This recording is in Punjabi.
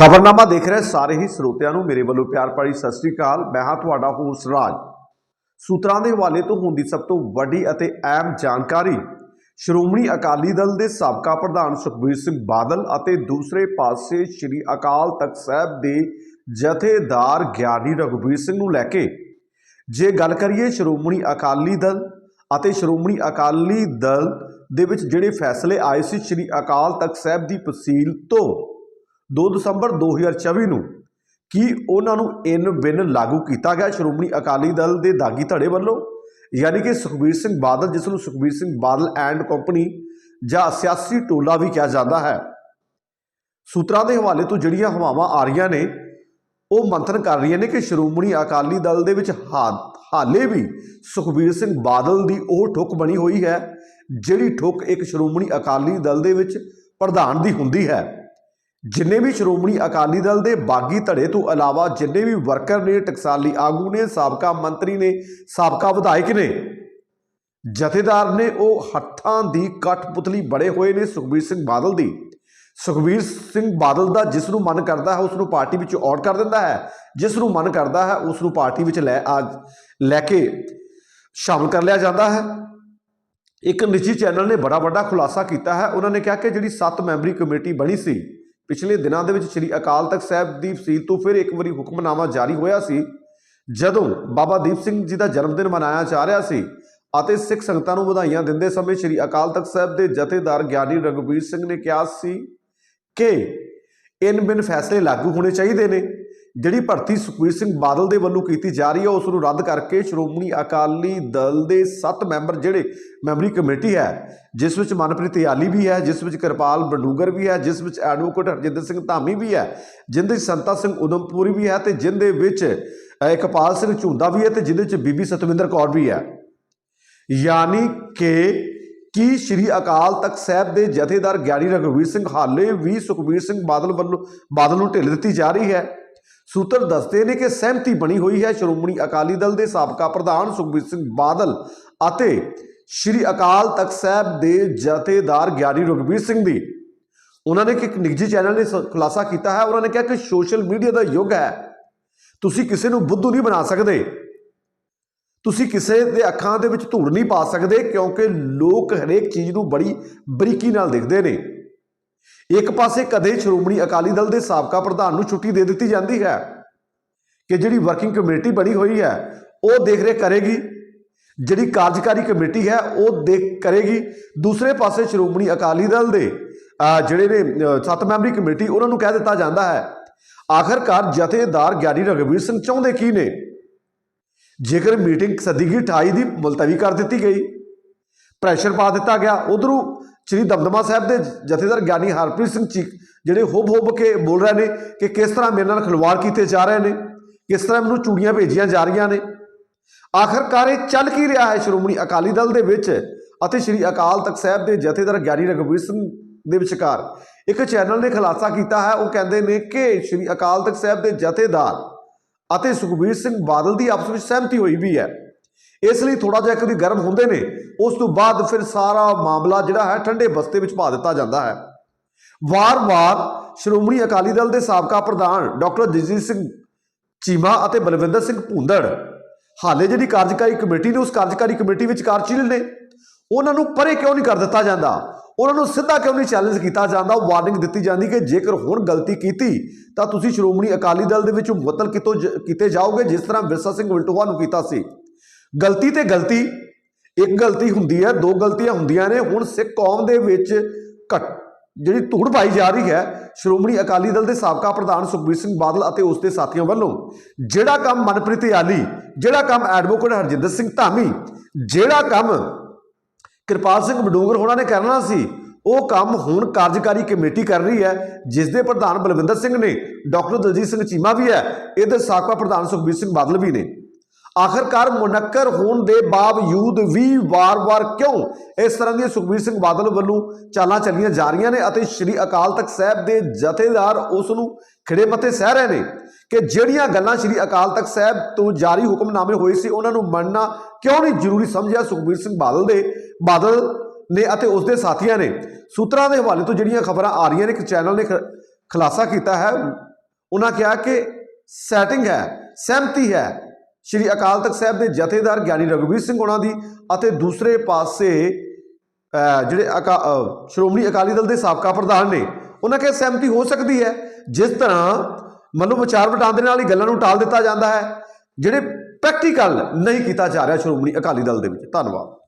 ਖਬਰਨਾਮਾ ਦੇਖ ਰਹੇ ਸਾਰੇ ਹੀ ਸਰੋਤਿਆਂ ਨੂੰ ਮੇਰੇ ਵੱਲੋਂ ਪਿਆਰ ਭਰੀ ਸਤਿ ਸ੍ਰੀ ਅਕਾਲ। ਮੈਂ ਹਾਂ ਤੁਹਾਡਾ ਹੋਸਟ ਰਾਜ। ਸੂਤਰਾਂ ਦੇ ਹਵਾਲੇ ਤੋਂ ਹੁੰਦੀ ਸਭ ਤੋਂ ਵੱਡੀ ਅਤੇ ਅਹਿਮ ਜਾਣਕਾਰੀ, ਸ਼੍ਰੋਮਣੀ ਅਕਾਲੀ ਦਲ ਦੇ ਸਾਬਕਾ ਪ੍ਰਧਾਨ ਸੁਖਬੀਰ ਸਿੰਘ ਬਾਦਲ ਅਤੇ ਦੂਸਰੇ ਪਾਸੇ ਸ੍ਰੀ ਅਕਾਲ ਤਖਤ ਸਾਹਿਬ ਦੇ ਜਥੇਦਾਰ ਗਿਆਨੀ ਰਘੁਬੀਰ ਸਿੰਘ ਨੂੰ ਲੈ ਕੇ ਜੇ ਗੱਲ ਕਰੀਏ ਸ਼੍ਰੋਮਣੀ ਅਕਾਲੀ ਦਲ ਅਤੇ ਸ਼੍ਰੋਮਣੀ ਅਕਾਲੀ ਦਲ ਦੇ ਵਿੱਚ ਜਿਹੜੇ ਫੈਸਲੇ ਆਏ ਸੀ ਸ੍ਰੀ ਅਕਾਲ ਤਖਤ ਸਾਹਿਬ ਦੀ ਤਹਿਸੀਲ ਤੋਂ 2 ਦਸੰਬਰ 2024 ਨੂੰ ਕੀ ਉਹਨਾਂ ਨੂੰ ਇਨ ਬਿਨ ਲਾਗੂ ਕੀਤਾ ਗਿਆ ਸ਼੍ਰੋਮਣੀ ਅਕਾਲੀ ਦਲ ਦੇ ਦਾਗੀ ਧੜੇ ਵੱਲੋਂ? ਯਾਨੀ ਕਿ ਸੁਖਬੀਰ ਸਿੰਘ ਬਾਦਲ, ਜਿਸ ਨੂੰ ਸੁਖਬੀਰ ਸਿੰਘ ਬਾਦਲ ਐਂਡ ਕੰਪਨੀ ਜਾਂ ਸਿਆਸੀ ਟੋਲਾ ਵੀ ਕਿਹਾ ਜਾਂਦਾ ਹੈ। ਸੂਤਰਾਂ ਦੇ ਹਵਾਲੇ ਤੋਂ ਜਿਹੜੀਆਂ ਹਵਾਵਾਂ ਆ ਰਹੀਆਂ ਨੇ, ਉਹ ਮੰਥਨ ਕਰ ਰਹੀਆਂ ਨੇ ਕਿ ਸ਼੍ਰੋਮਣੀ ਅਕਾਲੀ ਦਲ ਦੇ ਵਿੱਚ ਹਾ- ਹਾਲੇ ਵੀ ਸੁਖਬੀਰ ਸਿੰਘ ਬਾਦਲ ਦੀ ਉਹ ਠੁੱਕ ਬਣੀ ਹੋਈ ਹੈ, ਜਿਹੜੀ ਠੁੱਕ ਇੱਕ ਸ਼੍ਰੋਮਣੀ ਅਕਾਲੀ ਦਲ ਦੇ ਵਿੱਚ ਪ੍ਰਧਾਨ ਦੀ ਹੁੰਦੀ ਹੈ। ਜਿੰਨੇ ਵੀ ਸ਼੍ਰੋਮਣੀ ਅਕਾਲੀ ਦਲ ਦੇ ਬਾਗੀ ਧੜੇ ਤੋਂ ਇਲਾਵਾ ਜਿੰਨੇ ਵੀ ਵਰਕਰ ਨੇ, ਟਕਸਾਲੀ ਆਗੂ ਨੇ, ਸਾਬਕਾ ਮੰਤਰੀ ਨੇ, ਸਾਬਕਾ ਵਿਧਾਇਕ ਨੇ, ਜਥੇਦਾਰ ਨੇ, ਉਹ ਹੱਥਾਂ ਦੀ ਕਠਪੁਤਲੀ ਬੜੇ ਹੋਏ ਨੇ ਸੁਖਬੀਰ ਸਿੰਘ ਬਾਦਲ ਦੀ। ਸੁਖਬੀਰ ਸਿੰਘ ਬਾਦਲ ਦਾ ਜਿਸ ਨੂੰ ਮਨ ਕਰਦਾ ਹੈ ਉਸ ਨੂੰ ਪਾਰਟੀ ਵਿੱਚ ਆਊਟ ਕਰ ਦਿੰਦਾ ਹੈ। ਜਿਸ ਨੂੰ ਮਨ ਕਰਦਾ ਹੈ ਉਸ ਨੂੰ ਪਾਰਟੀ ਵਿੱਚ ਲੈ ਆ, ਲੈ ਕੇ ਸ਼ਾਮਲ ਕਰ ਲਿਆ ਜਾਂਦਾ ਹੈ। ਇੱਕ ਨਿੱਜੀ ਚੈਨਲ ਨੇ ਬੜਾ ਵੱਡਾ ਖੁਲਾਸਾ ਕੀਤਾ ਹੈ। ਉਹਨਾਂ ਨੇ ਕਿਹਾ ਕਿ ਜਿਹੜੀ 7 ਮੈਂਬਰੀ ਕਮੇਟੀ ਬਣੀ ਸੀ ਪਿਛਲੇ ਦਿਨਾਂ ਦੇ ਵਿੱਚ ਸ੍ਰੀ ਅਕਾਲ ਤਖਤ ਸਾਹਿਬ ਦੀ ਫਸੀਲ ਤੋਂ ਫਿਰ ਇੱਕ ਵਾਰੀ ਹੁਕਮਨਾਮਾ ਜਾਰੀ ਹੋਇਆ ਸੀ, ਜਦੋਂ ਬਾਬਾ ਦੀਪ ਸਿੰਘ ਜੀ ਦਾ ਜਨਮ ਦਿਨ ਮਨਾਇਆ ਜਾ ਰਿਹਾ ਸੀ ਅਤੇ ਸਿੱਖ ਸੰਗਤਾਂ ਨੂੰ ਵਧਾਈਆਂ ਦਿੰਦੇ ਸਮੇਂ ਸ੍ਰੀ ਅਕਾਲ ਤਖਤ ਸਾਹਿਬ ਦੇ ਜਥੇਦਾਰ ਗਿਆਨੀ ਰਘੁਬੀਰ ਸਿੰਘ ਨੇ ਕਿਹਾ ਸੀ ਕਿ ਇਨ ਬਿਨ ਫੈਸਲੇ ਲਾਗੂ ਹੋਣੇ ਚਾਹੀਦੇ ਨੇ। ਜਿਹੜੀ ਭਰਤੀ ਸੁਖਬੀਰ ਸਿੰਘ ਬਾਦਲ ਦੇ ਵੱਲੋਂ ਕੀਤੀ ਜਾ ਰਹੀ ਹੈ, ਉਸ ਨੂੰ ਰੱਦ ਕਰਕੇ ਸ਼੍ਰੋਮਣੀ ਅਕਾਲੀ ਦਲ ਦੇ 7 ਮੈਂਬਰ ਜਿਹੜੇ ਮੈਂਬਰੀ ਕਮੇਟੀ ਹੈ, ਜਿਸ ਵਿੱਚ ਮਨਪ੍ਰੀਤ ਯਾਲੀ ਵੀ ਹੈ, ਜਿਸ ਵਿੱਚ ਕਿਰਪਾਲ ਬਡੂਗਰ ਵੀ ਹੈ, ਜਿਸ ਵਿੱਚ ਐਡਵੋਕੇਟ ਹਰਜਿੰਦਰ ਸਿੰਘ ਧਾਮੀ ਵੀ ਹੈ, ਜਿੰਦੇ ਵਿੱਚ ਸੰਤਾ ਸਿੰਘ ਉਦਮਪੁਰੀ ਵੀ ਹੈ ਤੇ ਜਿੰਦੇ ਵਿੱਚ ਇਕਪਾਲ ਸਿੰਘ ਝੁੰਦਾ ਵੀ ਹੈ ਤੇ ਜਿਹਦੇ ਵਿੱਚ ਬੀਬੀ ਸਤਵਿੰਦਰ ਕੌਰ ਵੀ ਹੈ। ਯਾਨੀ ਕਿ ਕੀ ਸ਼੍ਰੀ ਅਕਾਲ ਤਖਤ ਸਾਹਿਬ ਦੇ ਜਥੇਦਾਰ ਗਿਆਨੀ ਰਘਵੀਰ ਸਿੰਘ ਹਾਲੇ ਵੀ ਸੁਖਬੀਰ ਸਿੰਘ ਬਾਦਲ ਵੱਲੋਂ, ਬਾਦਲ ਨੂੰ ਢਿੱਲ ਦਿੱਤੀ ਜਾ ਰਹੀ ਹੈ? ਸੂਤਰ ਦੱਸਦੇ ਨੇ ਕਿ ਸਹਿਮਤੀ ਬਣੀ ਹੋਈ ਹੈ ਸ਼੍ਰੋਮਣੀ ਅਕਾਲੀ ਦਲ ਦੇ ਸਾਬਕਾ ਪ੍ਰਧਾਨ ਸੁਖਬੀਰ ਸਿੰਘ ਬਾਦਲ ਅਤੇ ਸ਼੍ਰੀ ਅਕਾਲ ਤਖਤ ਸਾਹਿਬ ਦੇ ਜਥੇਦਾਰ ਗਿਆਨੀ ਰਘੁਵੀਰ ਸਿੰਘ ਦੀ। ਉਹਨਾਂ ਨੇ ਇੱਕ ਨਿੱਜੀ ਚੈਨਲ ਨੇ ਖੁਲਾਸਾ ਕੀਤਾ ਹੈ। ਉਹਨਾਂ ਨੇ ਕਿਹਾ ਕਿ ਸੋਸ਼ਲ ਮੀਡੀਆ ਦਾ ਯੁੱਗ ਹੈ। ਤੁਸੀਂ ਕਿਸੇ ਨੂੰ ਬੁੱਧੂ ਨਹੀਂ ਬਣਾ ਸਕਦੇ। ਤੁਸੀਂ ਕਿਸੇ ਦੇ ਅੱਖਾਂ ਦੇ ਵਿੱਚ ਧੂੜ ਨਹੀਂ ਪਾ ਸਕਦੇ ਕਿਉਂਕਿ ਲੋਕ ਹਰੇਕ ਚੀਜ਼ ਨੂੰ ਬੜੀ ਬਰੀਕੀ ਨਾਲ ਦੇਖਦੇ ਨੇ। ਇੱਕ ਪਾਸੇ ਕਦੇ ਸ਼੍ਰੋਮਣੀ ਅਕਾਲੀ ਦਲ ਦੇ ਸਾਬਕਾ ਪ੍ਰਧਾਨ ਨੂੰ ਛੁੱਟੀ ਦੇ ਦਿੱਤੀ ਜਾਂਦੀ ਹੈ ਕਿ ਜਿਹੜੀ ਵਰਕਿੰਗ ਕਮੇਟੀ ਬਣੀ ਹੋਈ ਹੈ, ਉਹ ਦੇਖ ਰੇਖ ਕਰੇਗੀ। ਜਿਹੜੀ ਕਾਰਜਕਾਰੀ ਕਮੇਟੀ ਹੈ, ਉਹ ਦੇਖ ਕਰੇਗੀ। ਦੂਸਰੇ ਪਾਸੇ ਸ਼੍ਰੋਮਣੀ ਅਕਾਲੀ ਦਲ ਦੇ ਜਿਹੜੇ ਨੇ ਸੱਤ ਮੈਂਬਰੀ ਕਮੇਟੀ, ਉਹਨਾਂ ਨੂੰ ਕਹਿ ਦਿੱਤਾ ਜਾਂਦਾ ਹੈ, ਆਖਰਕਾਰ ਜਥੇਦਾਰ ਗਿਆਨੀ ਰਘਵੀਰ ਸਿੰਘ ਚਾਹੁੰਦੇ ਕੀ ਨੇ? ਜੇਕਰ ਮੀਟਿੰਗ ਸੱਦੀ ਗਈ 28 ਦੀ ਮੁਲਤਵੀ ਕਰ ਦਿੱਤੀ ਗਈ ਪ੍ਰੈਸ਼ਰ ਪਾ ਦਿੱਤਾ ਗਿਆ, ਉਧਰੋਂ ਸ੍ਰੀ ਦਮਦਮਾ ਸਾਹਿਬ ਦੇ ਜਥੇਦਾਰ ਗਿਆਨੀ ਹਰਪ੍ਰੀਤ ਸਿੰਘ ਚੀਕ ਜਿਹੜੇ ਹੁਬ ਹੁਬ ਕੇ ਬੋਲ ਰਹੇ ਨੇ ਕਿ ਕਿਸ ਤਰ੍ਹਾਂ ਮੇਰੇ ਨਾਲ ਖਿਲਵਾੜ ਕੀਤੇ ਜਾ ਰਹੇ ਨੇ, ਕਿਸ ਤਰ੍ਹਾਂ ਮੈਨੂੰ ਚੂੜੀਆਂ ਭੇਜੀਆਂ ਜਾ ਰਹੀਆਂ ਨੇ। ਆਖਰਕਾਰ ਇਹ ਚੱਲ ਕੀ ਰਿਹਾ ਹੈ ਸ਼੍ਰੋਮਣੀ ਅਕਾਲੀ ਦਲ ਦੇ ਵਿੱਚ ਅਤੇ ਸ੍ਰੀ ਅਕਾਲ ਤਖਤ ਸਾਹਿਬ ਦੇ ਜਥੇਦਾਰ ਗਿਆਨੀ ਰਘਵੀਰ ਸਿੰਘ ਦੇ ਵਿਚਕਾਰ ਇੱਕ ਚੈਨਲ ਨੇ ਖੁਲਾਸਾ ਕੀਤਾ ਹੈ, ਉਹ ਕਹਿੰਦੇ ਨੇ ਕਿ ਸ੍ਰੀ ਅਕਾਲ ਤਖਤ ਸਾਹਿਬ ਦੇ ਜਥੇਦਾਰ ਅਤੇ ਸੁਖਬੀਰ ਸਿੰਘ ਬਾਦਲ ਦੀ ਆਪਸ ਵਿੱਚ ਸਹਿਮਤੀ ਹੋਈ ਵੀ ਹੈ। ਇਸ ਲਈ ਥੋੜਾ ਜਿਹਾ ਕਦੀ ਗਰਮ ਹੁੰਦੇ ਨੇ, ਉਸ ਤੋਂ ਬਾਅਦ ਫਿਰ ਸਾਰਾ ਮਾਮਲਾ ਜਿਹੜਾ ਹੈ ਠੰਡੇ ਬਸਤੇ ਵਿੱਚ ਪਾ ਦਿੱਤਾ ਜਾਂਦਾ ਹੈ। ਵਾਰ-ਵਾਰ ਸ਼੍ਰੋਮਣੀ ਅਕਾਲੀ ਦਲ ਦੇ ਸਾਬਕਾ ਪ੍ਰਧਾਨ ਡਾਕਟਰ ਦਜੀਤ ਸਿੰਘ ਚੀਮਾ ਅਤੇ ਬਲਵਿੰਦਰ ਸਿੰਘ ਭੁੰਦੜ ਹਾਲੇ ਜਿਹੜੀ ਕਾਰਜਕਾਰੀ ਕਮੇਟੀ ਨੇ, ਉਸ ਕਾਰਜਕਾਰੀ ਕਮੇਟੀ ਵਿੱਚ ਕਾਰਜਸ਼ੀਲ ਨੇ। ਉਹਨਾਂ ਨੂੰ ਪਰੇ ਕਿਉਂ ਨਹੀਂ ਕਰ ਦਿੱਤਾ ਜਾਂਦਾ? ਉਹਨਾਂ ਨੂੰ ਸਿੱਧਾ ਕਿਉਂ ਨਹੀਂ ਚੈਲੰਜ ਕੀਤਾ ਜਾਂਦਾ? ਉਹ ਵਾਰਨਿੰਗ ਦਿੱਤੀ ਜਾਂਦੀ ਕਿ ਜੇਕਰ ਹੁਣ ਗਲਤੀ ਕੀਤੀ, ਤਾਂ ਤੁਸੀਂ ਸ਼੍ਰੋਮਣੀ ਅਕਾਲੀ ਦਲ ਦੇ ਵਿੱਚ ਮੁਅੱਤਲ ਕਿਤੋਂ ਜ- ਕੀਤੇ ਜਾਓਗੇ, ਜਿਸ ਤਰ੍ਹਾਂ ਵਿਰਸਾ ਸਿੰਘ ਵਿਲਟੋਆ ਨੂੰ ਕੀਤਾ ਸੀ। ਗਲਤੀ ਤੇ ਗਲਤੀ, ਇੱਕ ਗਲਤੀ ਹੁੰਦੀ ਹੈ, ਦੋ ਗਲਤੀਆਂ ਹੁੰਦੀਆਂ ਨੇ। ਹੁਣ ਸਿੱਖ ਕੌਮ ਦੇ ਵਿੱਚ ਘਟ ਜਿਹੜੀ ਧੂੜ ਪਾਈ ਜਾ ਰਹੀ ਹੈ, ਸ਼੍ਰੋਮਣੀ ਅਕਾਲੀ ਦਲ ਦੇ ਸਾਬਕਾ ਪ੍ਰਧਾਨ ਸੁਖਬੀਰ ਸਿੰਘ ਬਾਦਲ ਅਤੇ ਉਸ ਦੇ ਸਾਥੀਆਂ ਵੱਲੋਂ, ਜਿਹੜਾ ਕੰਮ ਮਨਪ੍ਰੀਤ ਯਾਲੀ, ਜਿਹੜਾ ਕੰਮ ਐਡਵੋਕੇਟ ਹਰਜਿੰਦਰ ਸਿੰਘ ਧਾਮੀ, ਜਿਹੜਾ ਕੰਮ ਕਿਰਪਾਲ ਸਿੰਘ ਬਡੂੰਗਰ ਹੋਣਾ ਨੇ ਕਰਨਾ ਸੀ, ਉਹ ਕੰਮ ਹੁਣ ਕਾਰਜਕਾਰੀ ਕਮੇਟੀ ਕਰ ਰਹੀ ਹੈ, ਜਿਸ ਦੇ ਪ੍ਰਧਾਨ ਬਲਵਿੰਦਰ ਸਿੰਘ ਨੇ, ਡਾਕਟਰ ਦਲਜੀਤ ਸਿੰਘ ਚੀਮਾ ਵੀ ਹੈ, ਇਹਦੇ ਸਾਬਕਾ ਪ੍ਰਧਾਨ ਸੁਖਬੀਰ ਸਿੰਘ ਬਾਦਲ ਵੀ ਨੇ। ਆਖਰਕਾਰ ਮੁਨੱਕਰ ਹੋਣ ਦੇ ਬਾਵਜੂਦ ਵੀ ਵਾਰ-ਵਾਰ ਕਿਉਂ ਇਸ ਤਰ੍ਹਾਂ ਦੀਆਂ ਸੁਖਬੀਰ ਸਿੰਘ ਬਾਦਲ ਵੱਲੋਂ ਚਾਲਾਂ ਚੱਲੀਆਂ ਜਾ ਰਹੀਆਂ ਨੇ ਅਤੇ ਸ੍ਰੀ ਅਕਾਲ ਤਖਤ ਸਾਹਿਬ ਦੇ ਜਥੇਦਾਰ ਉਸ ਨੂੰ ਖਿੜੇ ਮੱਥੇ ਸਹਿ ਰਹੇ ਨੇ ਕਿ ਜਿਹੜੀਆਂ ਗੱਲਾਂ ਸ੍ਰੀ ਅਕਾਲ ਤਖਤ ਸਾਹਿਬ ਤੋਂ ਜਾਰੀ ਹੁਕਮਨਾਮੇ ਹੋਏ ਸੀ, ਉਹਨਾਂ ਨੂੰ ਮੰਨਣਾ ਕਿਉਂ ਨਹੀਂ ਜ਼ਰੂਰੀ ਸਮਝਿਆ ਸੁਖਬੀਰ ਸਿੰਘ ਬਾਦਲ ਦੇ, ਬਾਦਲ ਨੇ ਅਤੇ ਉਸ ਦੇ ਸਾਥੀਆਂ ਨੇ। ਸੂਤਰਾਂ ਦੇ ਹਵਾਲੇ ਤੋਂ ਜਿਹੜੀਆਂ ਖਬਰਾਂ ਆ ਰਹੀਆਂ ਨੇ, ਇੱਕ ਚੈਨਲ ਨੇ ਖੁਲਾਸਾ ਕੀਤਾ ਹੈ। ਉਹਨਾਂ ਕਿਹਾ ਕਿ ਸੈਟਿੰਗ ਹੈ, ਸਹਿਮਤੀ ਹੈ। ਸ਼੍ਰੀ ਅਕਾਲ ਤਖਤ ਸਾਹਿਬ ਦੇ ਜਥੇਦਾਰ ਗਿਆਨੀ ਰਘੁਵੀਰ ਸਿੰਘ ਉਹਨਾਂ ਦੀ ਅਤੇ ਦੂਸਰੇ ਪਾਸੇ ਜਿਹੜੇ ਅਕਾ- ਸ਼੍ਰੋਮਣੀ ਅਕਾਲੀ ਦਲ ਦੇ ਸਾਬਕਾ ਪ੍ਰਧਾਨ ਨੇ, ਉਹਨਾਂ ਕਿਹਾ ਸਹਿਮਤੀ ਹੋ ਸਕਦੀ ਹੈ, ਜਿਸ ਤਰ੍ਹਾਂ ਮਨੋਂ ਵਿਚਾਰ ਵਟਾਂਦਰੇ ਨਾਲ ਹੀ ਗੱਲਾਂ ਨੂੰ ਟਾਲ ਦਿੱਤਾ ਜਾਂਦਾ ਹੈ, ਜਿਹੜੇ ਪ੍ਰੈਕਟੀਕਲ ਨਹੀਂ ਕੀਤਾ ਜਾ ਰਿਹਾ ਸ਼੍ਰੋਮਣੀ ਅਕਾਲੀ ਦਲ ਦੇ ਵਿੱਚ। ਧੰਨਵਾਦ।